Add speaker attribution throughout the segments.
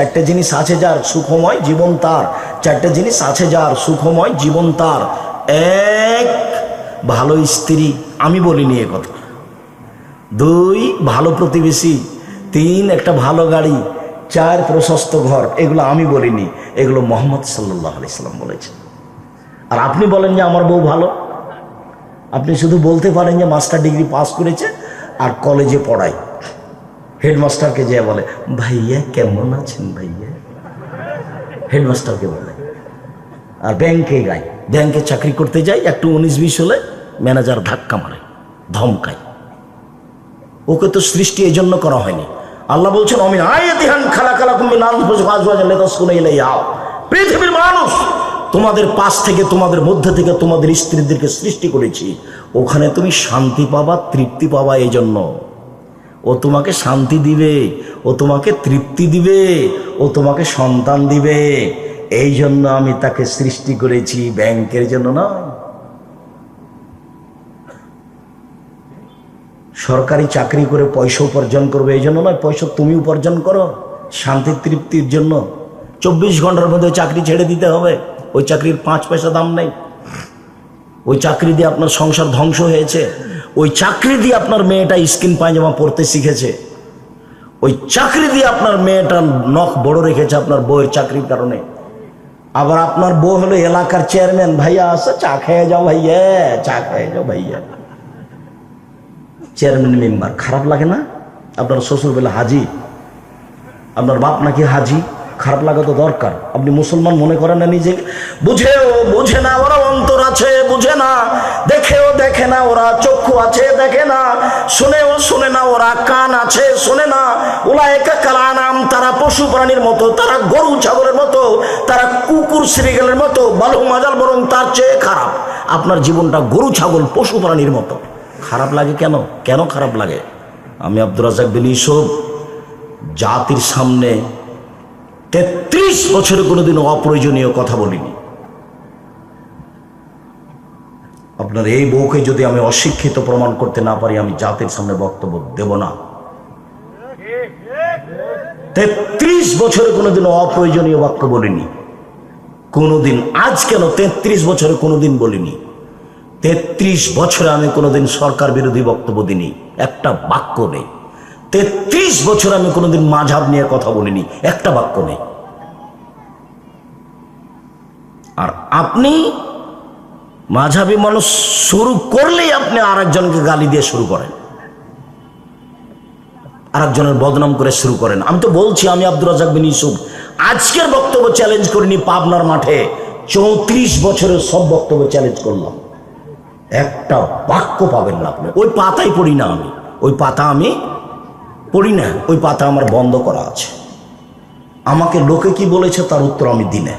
Speaker 1: চারটে জিনিস আছে যার সুখময় জীবন তার। চারটে জিনিস আছে যার সুখময় জীবন তার। এক, ভালো স্ত্রী। আমি বলিনি এ কথা। দুই, ভালো প্রতিবেশী। তিন, একটা ভালো গাড়ি। চার, প্রশস্ত ঘর। এগুলো আমি বলিনি। এগুলো মোহাম্মদ সাল্লাহ আলাইসাল্লাম বলেছেন আর আপনি বলেন যে আমার বউ ভালো? আপনি শুধু বলতে পারেন যে মাস্টার ডিগ্রি পাস করেছে আর কলেজে পড়ায়। হেডমাস্টারকে যে বলে, ভাইয়া, কেমন আছেন ভাইয়া? হেডমাস্টারকে বলে। আর ব্যাংকে গায়। ব্যাংকে চাকরি করতে যাই, একটু উনিশ বিশ হলে ম্যানেজার ধাক্কা মারে, ধমকায়। ওকে তো সৃষ্টি এই জন্য করা হয়নি। আল্লাহ বলছেন, অমিন আয়াতিহান খালা খালা কুমিন আও পৃথিবীর মানুষ তোমাদের পাশ থেকে, তোমাদের মধ্যে থেকে, তোমাদের স্ত্রীদেরকে সৃষ্টি করেছি। ওখানে তুমি শান্তি পাবা, তৃপ্তি পাবা এই জন্য ও তোমাকে শান্তি দিবে, ও তোমাকে তৃপ্তি দিবে, ও তোমাকে সন্তান দিবে। এই জন্য আমি তাকে সৃষ্টি করেছি ব্যাংকের জন্য নয়। সরকারি চাকরি করে পয়সা উপার্জন করবে এই জন্য নয়, পয়সা তুমি উপার্জন করো, শান্তি তৃপ্তির জন্য। চব্বিশ ঘণ্টার মধ্যে চাকরি ছেড়ে দিতে হবে, ওই চাকরির পাঁচ পয়সা দাম নেই। ওই চাকরি দিয়ে আপনার সংসার ধ্বংস হয়েছে ওই চাকরি দিয়ে আপনার মেয়েটা স্কিন পায়জামা পরতে শিখেছে। ওই চাকরি দিয়ে আপনার মেয়েটা নখ বড় রেখেছে আপনার বউয়ের চাকরির কারণে। আবার আপনার বউ হলো এলাকার চেয়ারম্যান, ভাইয়া, আসো, চা খেয়ে যাও ভাইয়া, চা খেয়ে যাও ভাইয়া। চেয়ারম্যান মেম্বার, খারাপ লাগে না? আপনার শ্বশুর বেলা হাজি, আপনার বাপ নাকি হাজি? খারাপ লাগা তো দরকার। আপনি মুসলমান মনে করেন না নিজেকে? বুঝেও বুঝে না ওরা অন্তর আছে, বুঝে না। দেখেও দেখে না, ওরা চক্ষু আছে, দেখে না। শুনেও শুনে না, ওরা কান আছে, শুনে না। ওলা একা কালা নাম তারা পশু প্রাণীর মতো, তারা গরু ছাগলের মতো, তারা কুকুর শ্রীগেলের মতো, বালু মাজাল বরং তার চেয়ে খারাপ। আপনার জীবনটা গরু ছাগল পশু প্রাণীর মতো। খারাপ লাগে কেন? কেন খারাপ লাগে? আমি আব্দুর রাজাক বিন ইসব জাতির সামনে তেত্রিশ বছরে কোনোদিন অপ্রয়োজনীয় কথা বলিনি। আপনার এই বউকে যদি আমি অশিক্ষিত প্রমাণ করতে না পারি, আমি জাতির সামনে বক্তব্য দেব না। তেত্রিশ বছরে কোনোদিন অপ্রয়োজনীয় বাক্য বলিনি। কোনোদিন আজ কেন তেত্রিশ বছরে কোনোদিন বলিনি? তেত্রিশ বছরে আমি কোনোদিন সরকার বিরোধী বক্তব্য দিইনি। একটা বাক্য নেই। তেত্রিশ বছর আমি কোনোদিন মাঝাব নিয়ে কথা বলিনি, একটা বাক্য নেই। আর আপনি মাঝাবি মানুষ শুরু করলেই আপনি আর একজনকে গালি দিয়ে শুরু করেন। আরেকজনের বদনাম করে শুরু করেন। আমি তো বলছি, আমি আব্দুর রাজাক বিন ইউসুফ। আজকের বক্তব্য চ্যালেঞ্জ করিনি পাবনার মাঠে। চৌত্রিশ বছরের সব বক্তব্য চ্যালেঞ্জ করলাম। একটা বাক্য পাবেন না আপনি। ওই পাতাই পড়ি না আমি। ওই পাতা আমি পড়ি না, ওই পাতা আমার বন্ধ করা আছে। আমাকে লোকে কি বলেছে তার উত্তর আমি দিনে।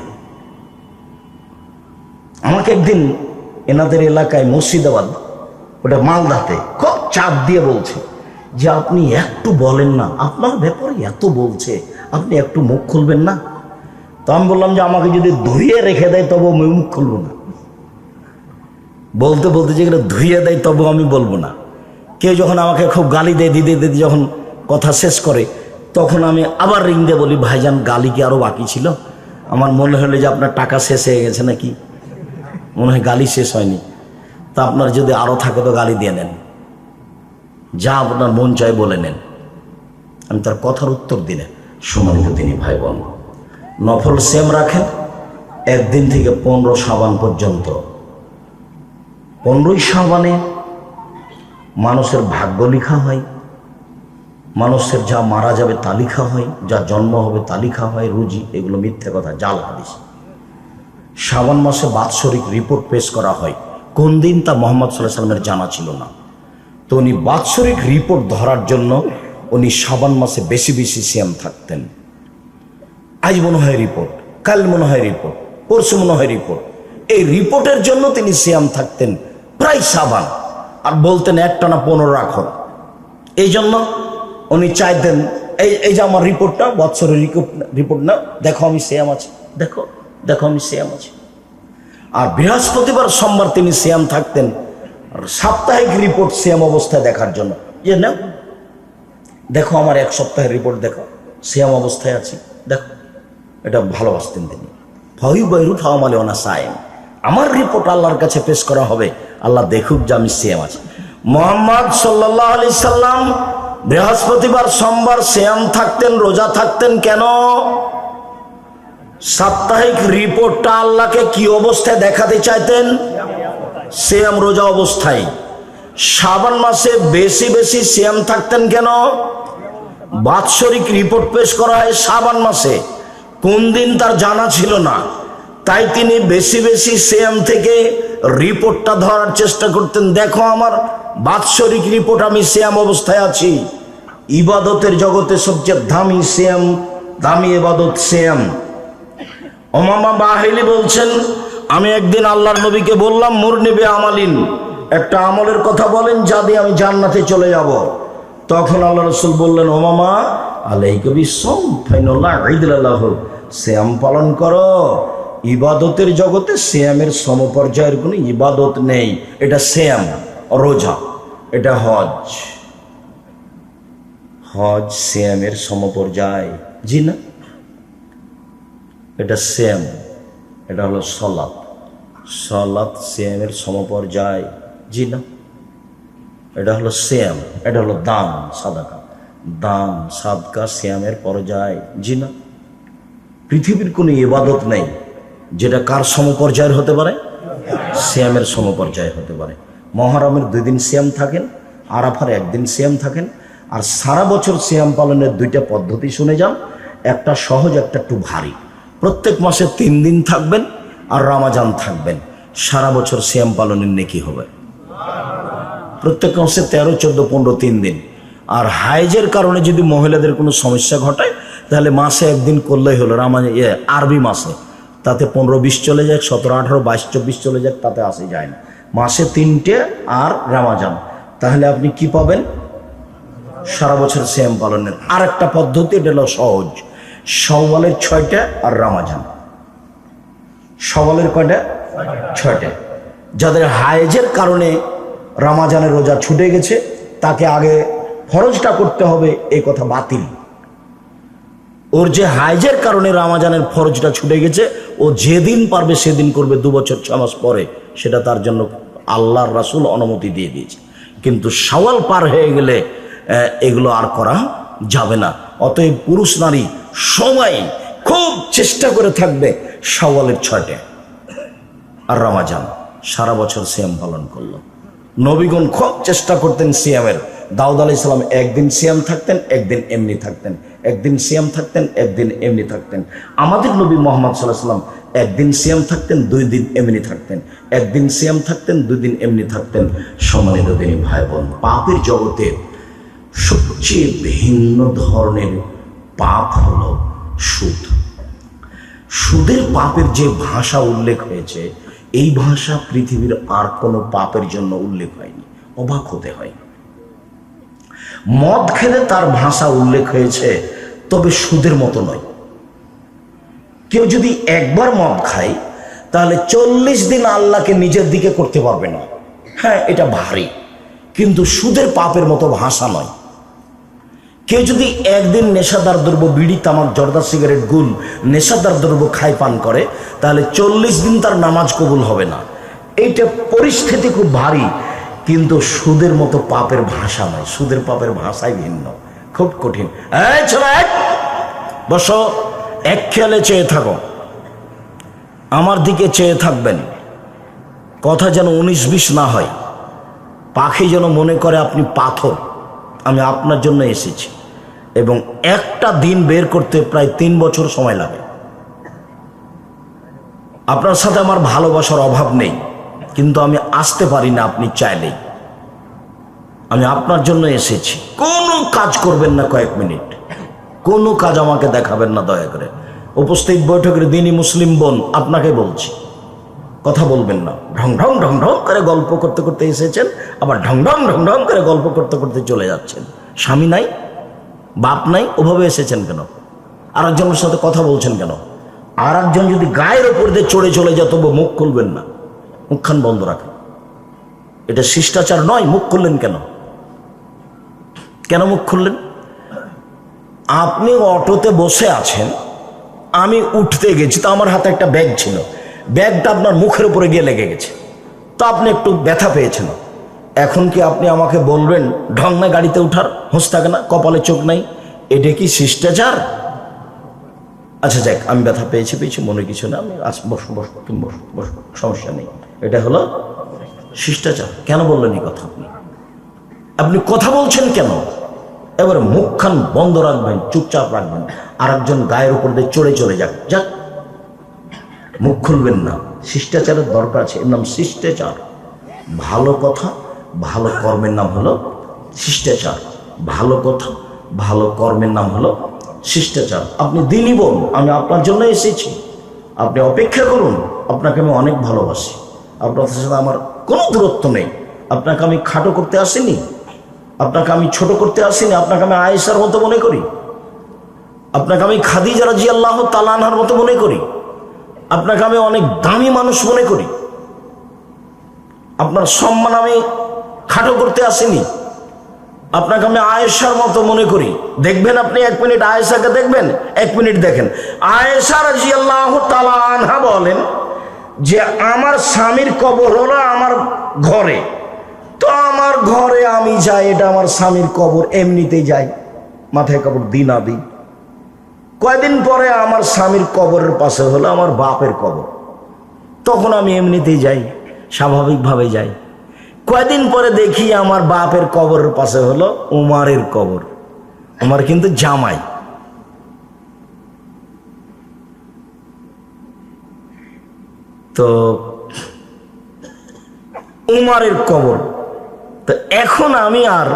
Speaker 1: আমাকে একদিন এনাদের এলাকায় মুর্শিদাবাদ, ওটা মালদাতে খুব চাপ দিয়ে বলছে যে আপনি একটু বলেন না, আপনার ব্যাপারে এত বলছে, আপনি একটু মুখ খুলবেন না। তো আমি বললাম যে আমাকে যদি ধুয়ে রেখে দেয় তবু আমি মুখ খুলবো না। বলতে বলতে যেগুলো ধুয়ে দেয় তবু আমি বলব না। কেউ যখন আমাকে খুব গালি দেয়, দিদি দিদি, যখন কথা শেষ করে, তখন আমি আবার রিং দিয়ে বলি, ভাইজান, গালি কি আরও বাকি ছিল? আমার মনে হলো যে আপনার টাকা শেষ হয়ে গেছে নাকি? মনে হয় গালি শেষ হয়নি। তা আপনার যদি আরও থাকে তো গালি দিয়ে নেন যা আপনার মন চায় বলে নেন। আমি তার কথার উত্তর দিলে সম্মানিত তিনি ভাই বোন নফল সেম রাখেন, একদিন থেকে পনেরো সাবান পর্যন্ত। পনেরোই সাবানে মানুষের ভাগ্য লেখা হয়। মানুষের যা মারা যাবে তা লেখা হয়, যা জন্ম হবে তা লেখা হয়, রুজি, এগুলো মিথ্যে কথা, জাল হাদিস। শ্রাবণ মাসে বাৎসরিক রিপোর্ট পেশ করা হয়। কোন দিন তা মোহাম্মদ সাল্লাহ সাল্লামের জানা ছিল না। তো উনি বাৎসরিক রিপোর্ট ধরার জন্য উনি শ্রাবণ মাসে বেশি বেশি সিয়াম থাকতেন। আজ মনে হয় রিপোর্ট কাল মনে হয় রিপোর্ট পরশু মনে হয় রিপোর্ট এই রিপোর্টের জন্য তিনি সিয়াম থাকতেন প্রায় সাবান আর বলতেন একটা না পনেরো রাখো এই জন্য উনি চাইতেন এই এই যে আমার রিপোর্টটা, বৎসরের রিপোর্ট না দেখো আমি সিয়াম আছি, দেখো দেখো আমি সিয়াম আছি। আর বৃহস্পতিবার সোমবার তিনি সিয়াম থাকতেন, সাপ্তাহিক রিপোর্ট সিয়াম অবস্থায় দেখার জন্য। যে না দেখো আমার এক সপ্তাহের রিপোর্ট দেখো, সিয়াম অবস্থায় আছি, দেখো, এটা ভালোবাসতেন তিনি। ফহি বৈরু ফাওয়ামালে ওনা সাইম আমার রিপোর্ট আল্লাহর কাছে পেশ করা হবে, আল্লাহ দেখুক যে আমি সিএম আছি। মোহাম্মদ সাল্লাহ আলি সাল্লাম বৃহস্পতিবার সোমবার শ্যাম থাকতেন, রোজা থাকতেন কেন? সাপ্তাহিক রিপোর্টটা আল্লাহকে কি অবস্থায় দেখাতে চাইতেন? শ্যাম রোজা অবস্থায়। শ্রাবণ মাসে বেশি বেশি শ্যাম থাকতেন কেন? বাৎসরিক রিপোর্ট পেশ করা হয় শ্রাবণ মাসে। কোন দিন তার জানা ছিল না। তাই তিনি বেশি বেশি শ্যাম থেকে রিপোর্টটা ধরার চেষ্টা করতেন। দেখো আমার বাৎসরিক রিপোর্ট আমি শ্যাম অবস্থায় আছি। ইবাদতের জগতে সবচেয়ে দামি শ্যাম দামি ইবাদত শ্যাম ওমামা বাহিলি বলছেন, আমি একদিন আল্লাহর নবীকে বললাম, মুর নেবে আমালিন। একটা আমলের কথা বলেন, যা দিয়ে আমি জান্নাতে চলে যাব। তখন আল্লাহ রসুল বললেন, ওমামা আলাই কবি সোম ফাইনুল্লাহ শ্যাম পালন করো। ইবাদতের জগতে শ্যামের সমপর্যায়ের কোনো ইবাদত নেই। এটা শ্যাম রোজা, এটা হজ। হজ শ্যামের সমপর্যায়। জি না? এটা শ্যাম এটা হলো সলাৎ। সলাৎ সেমের সমপর্যায়। জি না? এটা হলো শ্যাম এটা হলো দান, সাদাকা। দান, সাদকা শ্যামের পর্যায়। জি না? পৃথিবীর কোনো ইবাদত নেই যেটা কার সমপর্যায়ের হতে পারে? শ্যামের সমপর্যায় হতে পারে। মহরমের দুই দিন শ্যাম থাকেন, আরাফার একদিন শ্যাম থাকেন, আর সারা বছর শ্যাম পালনের দুইটা পদ্ধতি শুনে যান একটা সহজ, একটা একটু ভারী। প্রত্যেক মাসে তিন দিন থাকবেন আর রামাজান থাকবেন। সারা বছর শ্যাম পালনের নেকি হবে। প্রত্যেক মাসে তেরো, চোদ্দ, পনেরো, তিন দিন। আর হাইজের কারণে যদি মহিলাদের কোনো সমস্যা ঘটায়, তাহলে মাসে একদিন করলেই হলো। রামা আরবি মাসে। তাতে পনেরো, বিশ চলে যাক, সতেরো, আঠারো, বাইশ, চব্বিশ চলে যাক, তাতে আসে যায় না। মাসে তিনটে আর রামাজান। তাহলে আপনি কি পাবেন? সারা বছর শ্যাম পালনের আর একটা পদ্ধতি, এটা হলো সহজ। সওয়ালের ছয়টা আর রামাজান। সওয়ালের কয়টা? ছয়টা। যাদের হায়েজের কারণে রামাজানের রোজা ছুটে গেছে, তাকে আগে ফরজটা করতে হবে এই কথা বাতিল। ওর যে হাইজের কারণে রামাজানের ফরজটা ছুটে গেছে, ও যেদিন পারবে সেদিন করবে, দু বছর ছ মাস পরে। সেটা তার জন্য আল্লাহর রাসুল অনুমতি দিয়ে দিয়েছে। কিন্তু সওয়াল পার হয়ে গেলে এগুলো আর করা যাবে না। অতএব পুরুষ নারী সবাই খুব চেষ্টা করে থাকবে সওয়ালের ছয়টা আর রামাজান, সারা বছর সিয়াম পালন করল। নবীগণ খুব চেষ্টা করতেন সিয়ামের। দাউদ আলি সালাম একদিন সিয়াম থাকতেন, একদিন এমনি থাকতেন। একদিন সিয়াম থাকতেন, একদিন এমনি থাকতেন। আমাদের নবী মোহাম্মদ সাল্লাহ সাল্লাম একদিন সিয়াম থাকতেন, দুই দিন এমনি থাকতেন। একদিন সিয়াম থাকতেন, দুই দিন এমনি থাকতেন। সম্মানিত তিনি ভাই বোন পাপের জগতে সবচেয়ে ভিন্ন ধরনের পাপ হল সুদ। সুদের পাপের যে ভাষা উল্লেখ হয়েছে, এই ভাষা পৃথিবীর আর কোনো পাপের জন্য উল্লেখ হয়নি, অবাক হতে হয় মদ খেলে তার ভাষা উল্লেখ হয়েছে, তবে সুদের মতো নয়। কেউ যদি একবার মদ খায়, তাহলে চল্লিশ দিন আল্লাহকে নিজের দিকে করতে পারবে না। হ্যাঁ এটা ভারী, কিন্তু সুদের পাপের মতো ভাষা নয়। কেউ যদি একদিন নেশাদার দ্রব্য, বিড়ি, তামাক, জর্দা, সিগারেট গুল নেশাদার দ্রব্য খায়, পান করে, তাহলে চল্লিশ দিন তার নামাজ কবুল হবে না। এইটা পরিস্থিতি খুব ভারী, কিন্তু সুদের মতো পাপের ভাষা নয়। সুদের পাপের ভাষাই ভিন্ন, খুব কঠিন। বসো। এক খেয়ালে চেয়ে থাকো। আমার দিকে চেয়ে থাকবেন। কথা যেন উনিশ বিশ না হয়। পাখি যেন মনে করে আপনি পাথর। আমি আপনার জন্য এসেছি। এবং একটা দিন বের করতে প্রায় তিন বছর সময় লাগে। আপনার সাথে আমার ভালোবাসার অভাব নেই। কিন্তু আমি আসতে পারি না আপনি চাইলেই। আমি আপনার জন্য এসেছি। কোনো কাজ করবেন না কয়েক মিনিট। কোনো কাজ আমাকে দেখাবেন না, দয়া করে। উপস্থিত বৈঠকের দিনই মুসলিম বোন আপনাকে বলছি। কথা বলবেন না। ঢং ঢং ঢং ঢং করে গল্প করতে করতে এসেছেন, আবার ঢং ঢং ঢং ঢং করে গল্প করতে করতে চলে যাচ্ছেন। স্বামী নাই, বাপ নাই, ওভাবে এসেছেন কেন? আর একজনের সাথে কথা বলছেন কেন? আর একজন যদি গায়ের ওপর দিয়ে চড়ে চলে যায়, তবু মুখ খুলবেন না। মুখখান বন্ধ রাখেন। এটা শিষ্টাচার নয়, মুখ খুললেন কেন? কেন মুখ খুললেন? আপনি অটোতে বসে আছেন, আমি উঠতে গেছি, তো আমার হাতে একটা ব্যাগ ছিল। ব্যাগটা আপনার মুখের উপরে গিয়ে লেগে গেছে। তো আপনি একটু ব্যথা পেয়েছেন। এখন কি আপনি আমাকে বলবেন, ঢং না গাড়িতে উঠার? হোঁস থাকে না, কপালে চোখ নাই। এটা কি শিষ্টাচার? আচ্ছা যাক, আমি ব্যথা পেয়েছি পেয়েছি, মনে কিছু না, আমি আস, বসো বসো, তুমি বসো, সমস্যা নেই। এটা হলো শিষ্টাচার। কেন বললেন এই কথা আপনি? আপনি কথা বলছেন কেন? এবার মুখখান বন্ধ রাখবেন, চুপচাপ রাখবেন। আর একজন গায়ের উপর দিয়ে চড়ে চলে যাক। যাক, মুখ খুলবেন না। শিষ্টাচারের দরকার আছে। এর নাম শিষ্টাচার। ভালো কথা, ভালো কর্মের নাম হলো শিষ্টাচার। ভালো কথা, ভালো কর্মের নাম হলো শিষ্টাচার। আপনি দিনই বলুন, আমি আপনার জন্য এসেছি। আপনি অপেক্ষা করুন, আপনাকে আমি অনেক ভালোবাসি। আপনার সাথে আমার কোনো দূরত্ব নেই। আপনাকে আমি খাটো করতে আসিনি। আপনাকে আমি ছোট করতে আসিনি, আপনাকে আমি আয়েসার মতো মনে করি। আপনাকে আমি খাদিজা রাজি আল্লাহ তালানহার মতো মনে করি। আপনাকে আমি অনেক দামি মানুষ মনে করি। আপনার সম্মান আমি খাটো করতে আসিনি। আপনাকে আমি আয়েশার মতো মনে করি। দেখবেন আপনি এক মিনিট আয়েশাকে দেখবেন, এক মিনিট দেখেন। আয়েশা রাজি আল্লাহ তালানহা বলেন যে, আমার স্বামীর কবর হলো আমার ঘরে। তো আমার ঘরে আমি যাই, এটা আমার স্বামীর কবর, এমনিতেই যাই। মাথায় কাপড় দিই না দিই। কয়দিন পরে আমার স্বামীর কবরের পাশে হলো আমার বাপের কবর। তখন আমি এমনিতেই যাই স্বাভাবিকভাবে যাই। কয়দিন পরে দেখি আমার বাপের কবরের পাশে হলো উমারের কবর। উমার কিন্তু জামাই। তো উমারের কবর। তো এখন আমি আর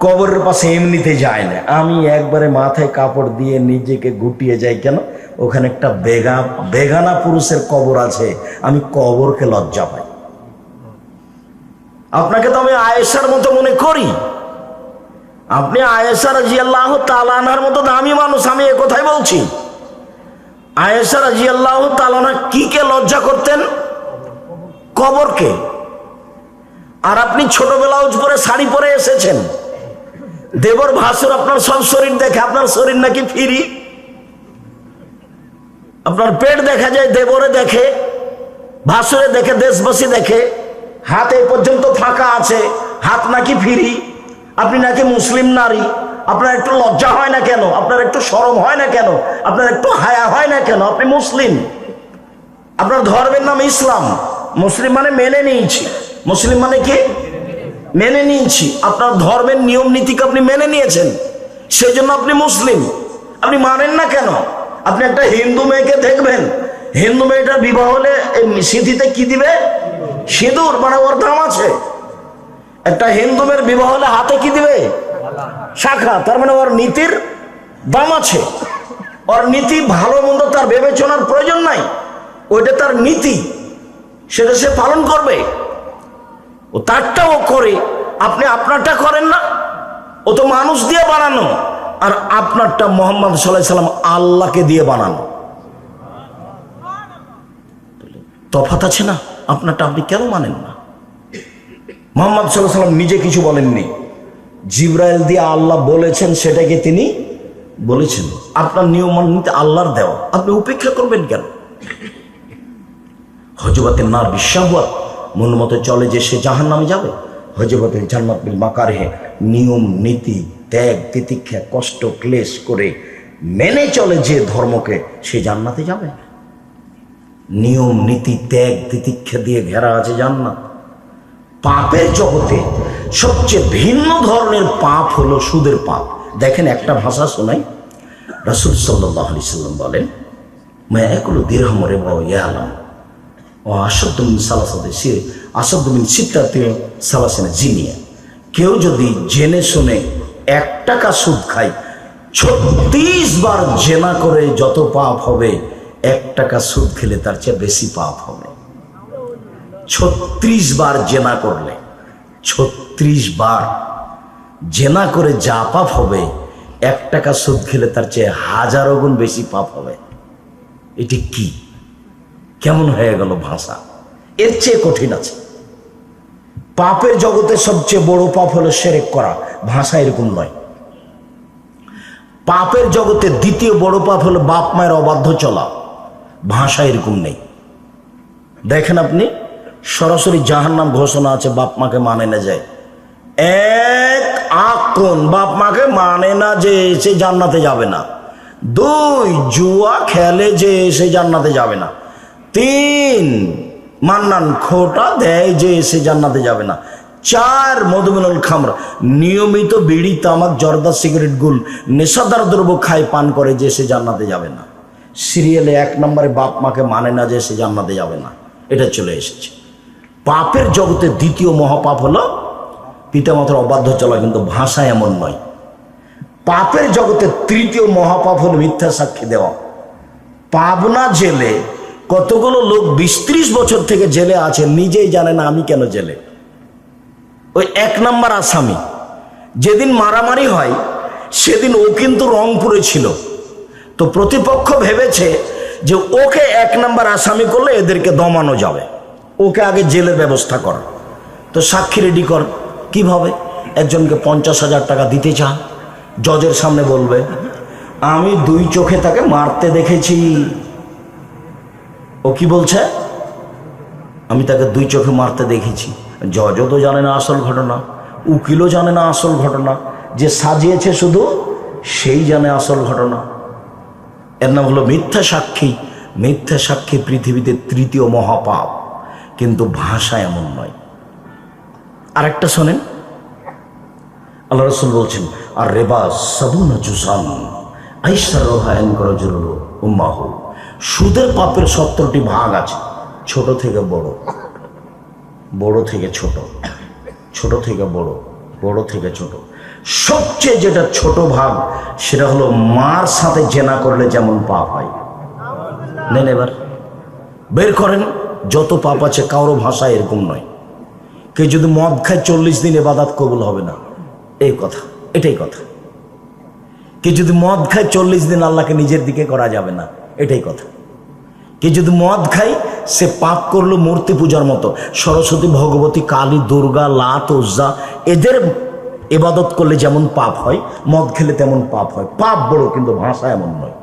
Speaker 1: কবরের পাশে এমনিতে যাই না। আমি একবারে মাথায় কাপড় দিয়ে নিজেকে গুটিয়ে যাই কেন? ওখানে একটা বেগা, বেগানা পুরুষের কবর আছে। আমি কবরকে লজ্জা পাই। আপনাকে তো আমি আয়েশার মতো মনে করি। আপনি আয়েশা রাজি আল্লাহ তালানার মতো দামি মানুষ, আমি এ কথাই বলছি। আয়েশা রাজি আল্লাহ তালানা কি কে লজ্জা করতেন? কবরকে। আর আপনি ছোটবেলা পরে শাড়ি পরে এসেছেন। দেবর ভাসুর আপনার সব শরীর দেখে, আপনার শরীর নাকি ফিরি? আপনার পেট দেখা যায়, দেবরে দেখে, ভাসুরে দেখে, দেশবাসী দেখে, হাত এই পর্যন্ত ফাঁকা আছে, হাত নাকি ফিরি? আপনি নাকি মুসলিম নারী, আপনার একটু লজ্জা হয় না কেন? আপনার একটু সরম হয় না কেন? আপনার একটু হায়া হয় না কেন? আপনি মুসলিম। আপনার ধর্মের নাম ইসলাম। মুসলিম মানে মেনে নিয়েছি। মুসলিম মানে কি? মেনে নিয়েছি। আপনার ধর্মের নিয়ম নীতিকে আপনি মেনে নিয়েছেন। সেই জন্য আপনি মুসলিম। আপনি মানেন না কেন? আপনি একটা হিন্দু মেয়েকে দেখবেন। হিন্দু মেয়েটার বিবাহ হলে সিঁথিতে কি দিবে? সিঁদুর মানে ওর দাম আছে। একটা হিন্দু মেয়ের বিবাহ হলে হাতে কি দিবে? শাখা। তার মানে ওর নীতির দাম আছে। ওর নীতি ভালো মন্দ তার বিবেচনার প্রয়োজন নাই। ওইটা তার নীতি। সেটা সে পালন করবে। ও তারটাও করে। আপনি আপনারটা করেন না। ও তো মানুষ দিয়ে বানানো। আর আপনারটা মোহাম্মদ সাল্লাহ সাল্লাম আল্লাহকে দিয়ে বানানো। তফাত আছে না? আপনারটা আপনি কেন মানেন না? মোহাম্মদ সাল্লাহ সাল্লাম নিজে কিছু বলেননি। জিব্রাইল দিয়ে আল্লাহ বলেছেন সেটাকে তিনি বলেছেন? আপনার নিয়ম নিতে আল্লাহর দেওয়া। আপনি উপেক্ষা করবেন কেন? হজবতের না বিশ্বাস মন মতো চলে যে সে জাহান নামে যাবে। হজবতের জান্নাত বিল মাকারহে নিয়ম, নীতি, ত্যাগ, তিতিক্ষা, কষ্ট, ক্লেশ করে মেনে চলে যে ধর্মকে সে জান্নাতে যাবে। নিয়ম, নীতি, ত্যাগ, তিতিক্ষা দিয়ে ঘেরা আছে জান্নাত। পাপের জগতে সবচেয়ে ভিন্ন ধরনের পাপ হলো সুদের পাপ। দেখেন, একটা ভাষা শোনাই। রাসুল সাল্লাহ আলি সাল্লাম বলেন मैं একলো দিরহমরে বা ইয়ালাম ও আসাদ্দিন সালাসাদে সে আসাদ্দিন সিদ্ধার্থীয় সালাসেনা জিনিয়া। কেউ যদি জেনে শুনে এক টাকা সুদ খায়, ছত্রিশ বার জেনা করে যত পাপ হবে, এক টাকা সুদ খেলে তার চেয়ে বেশি পাপ হবে। ছত্রিশ বার জেনা করলে, ছত্রিশ বার জেনা করে যা পাপ হবে, এক টাকা সুদ খেলে তার চেয়ে হাজারো গুণ বেশি পাপ হবে। এটি কি? কেমন হয়ে গেল ভাষা? এর চেয়ে কঠিন আছে। পাপের জগতে সবচেয়ে বড় পাপ হলো সেরেক করা। ভাষা এরকম নয়। পাপের জগতে দ্বিতীয় বড় পাপ হলো বাপ মায়ের অবাধ্য চলা। ভাষা এরকম নেই। দেখেন আপনি, সরাসরি জাহার নাম ঘোষণা আছে, বাপ মাকে মানে না যায়। এক আকন বাপ মাকে মানে না যে সে জান্নাতে যাবে না। দুই, জুয়া খেলে যে সে জান্নাতে যাবে না। তিন মান্নান খোটা দেয় যে সে জান্নাতে যাবে না। চার মধুমিনুল খামরা, নিয়মিত বিড়ি, তামাক, জর্দা, সিগারেট, গুল, নেশাদার দ্রব্য খায়, পান করে যে সে জান্নাতে যাবে না। সিরিয়ালে এক নম্বরে বাপ মাকে মানে না যে সে জান্নাতে যাবে না। এটা চলে এসেছে। পাপের জগতে দ্বিতীয় মহাপাপ হলো, পিতামাতার অবাধ্য চলা কিন্তু ভাষা এমন নয়। পাপের জগতে তৃতীয় মহাপাপ হলো মিথ্যা সাক্ষী দেওয়া। পাবনা জেলে কতগুলো লোক বিশ ত্রিশ বছর থেকে জেলে আছে, নিজেই জানে না আমি কেন জেলে। ওই এক নাম্বার আসামি, যেদিন মারামারি হয়, সেদিন ও কিন্তু রংপুরে ছিল। তো প্রতিপক্ষ ভেবেছে যে ওকে এক নাম্বার আসামি করলে এদেরকে দমানো যাবে। ওকে আগে জেলের ব্যবস্থা কর। তো সাক্ষী রেডি কর। কীভাবে? একজনকে পঞ্চাশ হাজার টাকা দিতে চান। জজের সামনে বলবে, আমি দুই চোখে তাকে মারতে দেখেছি। ও কি বলছে? আমি তাকে দুই চোখে মারতে দেখেছি। জজও তো জানে না আসল ঘটনা, উকিলও জানে না আসল ঘটনা, যে সাজিয়েছে শুধু সেই জানে আসল ঘটনা। এর নাম হলো মিথ্যা সাক্ষী। মিথ্যা সাক্ষী পৃথিবীতে তৃতীয় মহাপাপ। কিন্তু ভাষা এমন নয়। আরেকটা শোনেন। আল্লাহ রসুল বলছেন, আর রেবা সাবুন জুসান আইসার রোহায়ন করো জরুর। উম্মাহ। সুদের পাপের সত্তরটি ভাগ আছে, ছোট থেকে বড়। বড় থেকে ছোট ছোট থেকে বড় বড় থেকে ছোট। সবচেয়ে যেটা ছোট ভাগ, সেটা হলো মার সাথে জেনা করলে যেমন পাপ হয়। নেন এবার। বের করেন, যত পাপ আছে কারও ভাষা এরকম নয়। কেউ যদি মদ খায় চল্লিশ দিন এবাদাত কবুল হবে না। এই কথা, এটাই কথা। কেউ যদি মদ খায় চল্লিশ দিন আল্লাহকে নিজের দিকে করা যাবে না। এটাই কথা। কে যদি মদ খায়, সে পাপ করল মূর্তি পূজার মতো। সরস্বতী, ভগবতী, কালী, দুর্গা, লাত ওজ্জা এদের এবাদত করলে যেমন পাপ হয়, মদ খেলে তেমন পাপ হয়। পাপ বড়, কিন্তু ভাষা এমন নয়।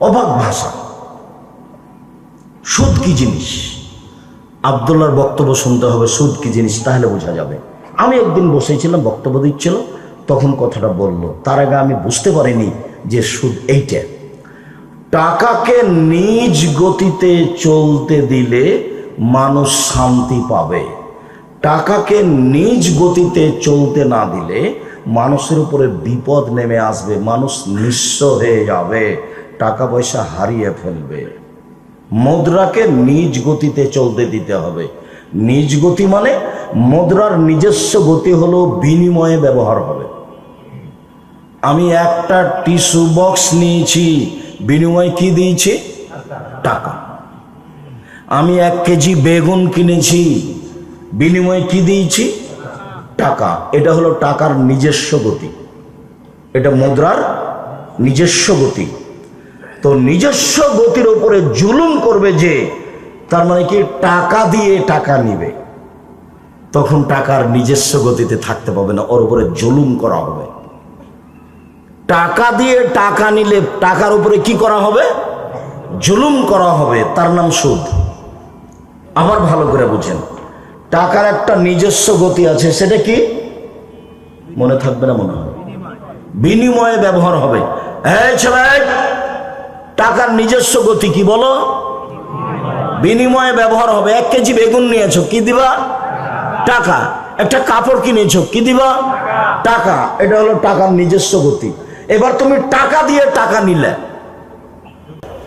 Speaker 1: অবাক ভাষা। সুদ কি জিনিস? আবদুল্লার বক্তব্য শুনতে হবে, সুদ কি জিনিস? তাহলে বোঝা যাবে। আমি একদিন বসেছিলাম, বক্তব্য দিচ্ছিল। তখন কথাটা বলল, তার আগে আমি বুঝতে পারিনি যে সুদ এইটা। টাকাকে নিজ গতিতে চলতে দিলে মানুষ শান্তি পাবে। টাকাকে নিজ গতিতে চলতে না দিলে মানুষের উপরে বিপদ নেমে আসবে, মানুষ নিঃস্ব হয়ে যাবে টাকা পয়সা হারিয়ে ফেলবে। মুদ্রাকে নিজ গতিতে চলতে দিতে হবে। নিজ গতি মানে মুদ্রার নিজস্ব গতি হলো বিনিময়ে ব্যবহার হবে। আমি একটা টিস্যু বক্স নিয়েছি। বিনিময়ে কি দিয়েছি? টাকা। আমি এক কেজি বেগুন কিনেছি। বিনিময়ে কি দিয়েছি? টাকা। এটা হলো টাকার নিজস্ব গতি। এটা মুদ্রার নিজস্ব গতি। তো নিজস্ব গতির উপরে জুলুম করবে যে, তার মানে কি টাকা দিয়ে টাকা নিবে। তখন টাকার নিজস্ব গতিতে থাকতে পাবে না, ওর উপরে জুলুম করা হবে। টাকা দিয়ে টাকা নিলে টাকার উপরে কি করা হবে? জুলুম করা হবে, তার নাম সুদ। আবার ভালো করে বুঝেন। টাকার একটা নিজস্ব গতি আছে, সেটা কি? মনে থাকবে না মনে হয় বিনিময়ে ব্যবহার হবে। টাকার নিজস্ব গতি কি বলো? বিনিময়ে ব্যবহার হবে। এক কেজি বেগুন নিয়েছো, কি দিবা? টাকা। একটা কাপড় কিনেছো, কি দিবা? টাকা। এটা হলো টাকার নিজস্ব গতি। এবার তুমি টাকা দিয়ে টাকা নিলে।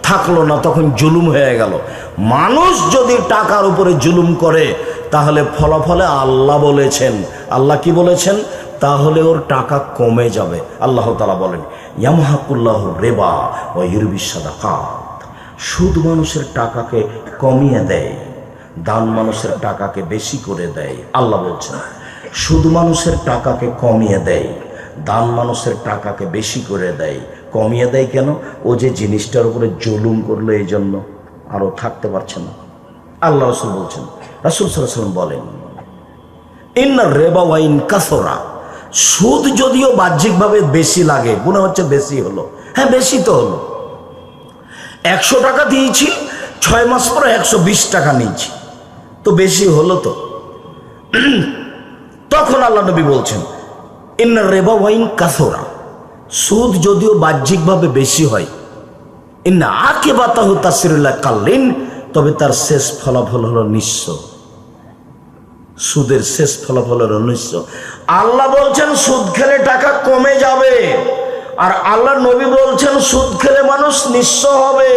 Speaker 1: থাকল না, তখন জুলুম হয়ে গেল। মানুষ যদি টাকার উপরে জুলুম করে, তাহলে ফলাফলে আল্লাহ বলেছেন। আল্লাহ কি বলেছেন? তাহলে ওর টাকা কমে যাবে। আল্লাহ তালা বলেন, ইয়ামহাকুল্লাহ রেবা ও ইউরবিসাদাকাত সুদ মানুষের টাকাকে কমিয়ে দেয়, দান মানুষের টাকাকে বেশি করে দেয়। আল্লাহ বলছেন, সুদ মানুষের টাকাকে কমিয়ে দেয়। দান মানুষের টাকাকে বেশি করে দেয়, কমিয়ে দেয় কেন? ও যে জিনিসটার উপরে জুলুম করল এই জন্য আরও থাকতে পারছে না। আল্লাহ রসুল বলছেন, রাসুল সাল্লাম বলেন, ইন্না রেবা ওয়াইন কাসরা সুদ যদিও বাহ্যিকভাবে বেশি লাগে মনে হচ্ছে বেশি হলো। হ্যাঁ বেশি তো হলো। একশো টাকা দিয়েছি, ছয় মাস পরে একশো বিশ টাকা নিয়েছি। তো বেশি হলো তো। তখন আল্লাহ নবী বলছেন ইন্না রেবা ওয়াইন কাসোরা। সুদ যদিও বাহ্যিকভাবে বেশি হয়। ইন্না আকে বাতাহ তাসিরুল্লাহ কাল্লিন, তবে তার শেষ ফলাফল হলো নিঃস্ব। সুদের শেষ ফলাফল হলো নিঃস্ব। আল্লাহ বলছেন, সুদ খেলে টাকা কমে যাবে। আর আল্লাহ নবী বলছেন, সুদ খেলে মানুষ নিঃস্ব হবে।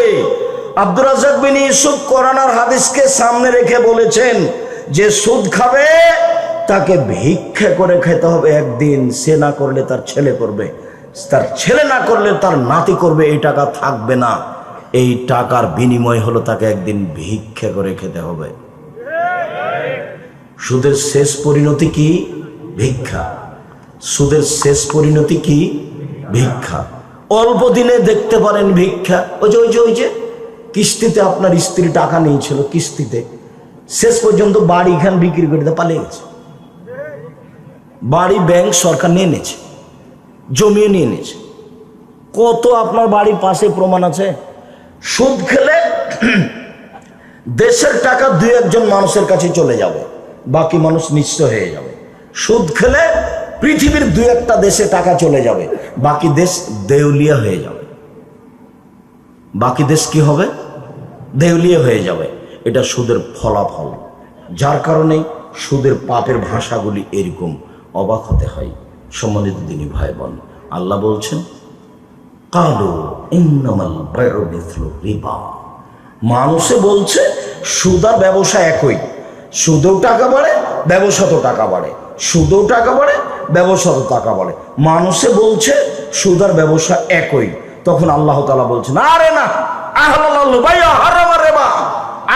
Speaker 1: আব্দুর রাজাক বিন ইউসুফ কোরআনার হাদিসকে সামনে রেখে বলেছেন যে, সুদ খাবে তাকে ভিক্ষা করে খেতে হবে একদিন, সে না করলে তার ছেলে করবে। তার ছেলে না করলে তার নাতি করবে, এই টাকা থাকবে না। এই টাকার বিনিময় হলো তাকে একদিন ভিক্ষা করে খেতে হবে। সুদের শেষ পরিণতি কি? ভিক্ষা। সুদের শেষ পরিণতি কি? ভিক্ষা। অল্প দিনে দেখতে পারেন ভিক্ষা। ওই যে ওই যে ওই যে, কিস্তিতে আপনার স্ত্রী টাকা নিয়েছিল, কিস্তিতে। শেষ পর্যন্ত বাড়ি খান বিক্রি করে পালিয়ে গেছে। বাড়ি ব্যাংক সরকার নিয়ে নিয়েছে জমিয়ে নিয়ে নিয়েছে কত আপনার বাড়ির পাশে প্রমাণ আছে? সুদ খেলে দেশের টাকা দুই একজন মানুষের কাছে চলে যাবে, বাকি মানুষ নিঃস্ব হয়ে যাবে। সুদ খেলে পৃথিবীর দুই একটা দেশে টাকা চলে যাবে, বাকি দেশ দেউলিয়া হয়ে যাবে। বাকি দেশ কি হবে? দেউলিয়া হয়ে যাবে। এটা সুদের ফলাফল। যার কারণে সুদের পাপের ভাষাগুলি এরকম অবাক হতে হয়। সম্মানিত দিনী ভাই বোন আল্লাহ বলছেন, কালো ইন্নামাল রিবা। মানুষে বলছে, সুদার ব্যবসা একই। সুদেও টাকা বাড়ে, ব্যবসাতেও টাকা বাড়ে। সুদেও টাকা বাড়ে, ব্যবসাতেও টাকা বাড়ে। মানুষে বলছে, সুদার ব্যবসা একই। তখন আল্লাহ তালা বলছেন, আরে না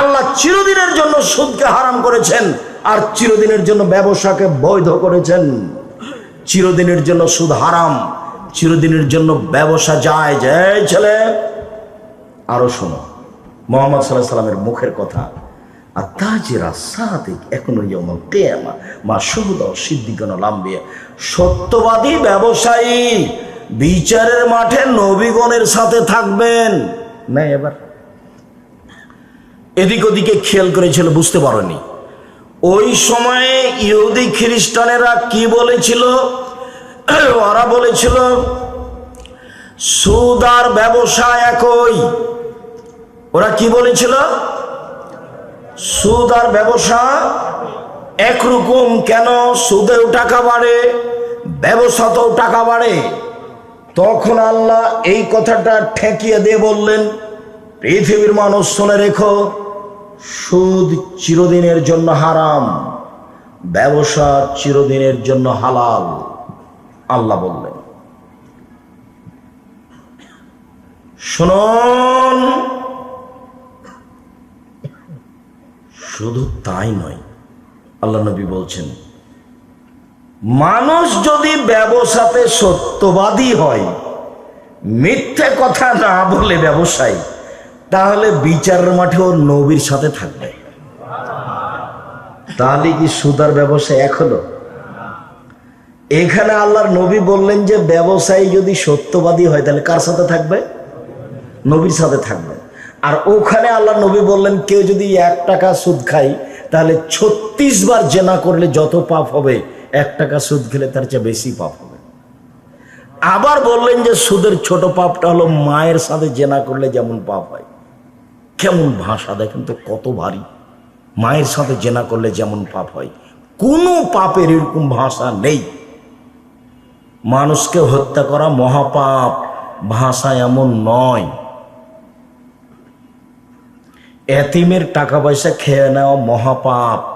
Speaker 1: আল্লাহ চিরদিনের জন্য সুদকে হারাম করেছেন। আর চিরদিনের জন্য ব্যবসাকে বৈধ করেছেন। চিরদিনের জন্য সুদ হারাম, চিরদিনের জন্য ব্যবসা যায়। যে ছেলে। আরও শোনো, মোহাম্মদ সাল্লাহ সাল্লামের মুখের কথা। আর তাজেরা, সাদিক, এখনও যেমন কেয়ামা, মা শহুদ সিদ্দিকান লাম্বিয়া সত্যবাদী ব্যবসায়ী বিচারের মাঠে নবীগণের সাথে থাকবেন। না এবার। এদিক ওদিকে খেয়াল করেছিল, বুঝতে পারোনি। ওই সময়ে ইহুদি খ্রিস্টানেরা কি বলেছিল? ওরা বলেছিল সুদ আর ব্যবসা একই। ওরা কি বলেছিল? সুদ আর ব্যবসা একরকম কেন? সুদেও টাকা বাড়ে, ব্যবসাতেও টাকা বাড়ে। তখন আল্লাহ এই কথাটা ঠেকিয়ে দিয়ে বললেন, পৃথিবীর মানুষ শুনে রেখো সুদ চিরদিনের জন্য হারাম, ব্যবসা চিরদিনের জন্য হালাল, আল্লাহ বললেন। শুনুন, শুধু তাই নয়, আল্লাহ নবী বলছেন, মানুষ যদি ব্যবসাতে সত্যবাদী হয়, মিথ্যে কথা না বলে ব্যবসায়ী তাহলে বিচারের মাঠেও নবীর সাথে থাকবে। তাহলে কি সুদার ব্যবসা হলো? এখানে আল্লাহর নবী বললেন যে, ব্যবসায়ী যদি সত্যবাদী হয়, তাহলে কার সাথে থাকবে? নবীর সাথে থাকবে। আর ওখানে আল্লাহ নবী বললেন, কেউ যদি এক টাকা সুদ খায়, তাহলে ছত্রিশ বার জেনা করলে যত পাপ হবে, এক টাকা সুদ খেলে তার চেয়ে বেশি পাপ হবে। আবার বললেন যে, সুদের ছোট পাপটা হলো মায়ের সাথে জেনা করলে যেমন পাপ হয়। কেমন ভাষা দেখেন তো কত ভারী। মায়ের সাথে জেনা করলে যেমন পাপ হয়। কোনো পাপের এরকম ভাষা নেই। মানুষকে হত্যা করা মহাপাপ ভাষা এমন নয়। এতিমের টাকা পয়সা খেয়ে নেওয়া মহাপাপ।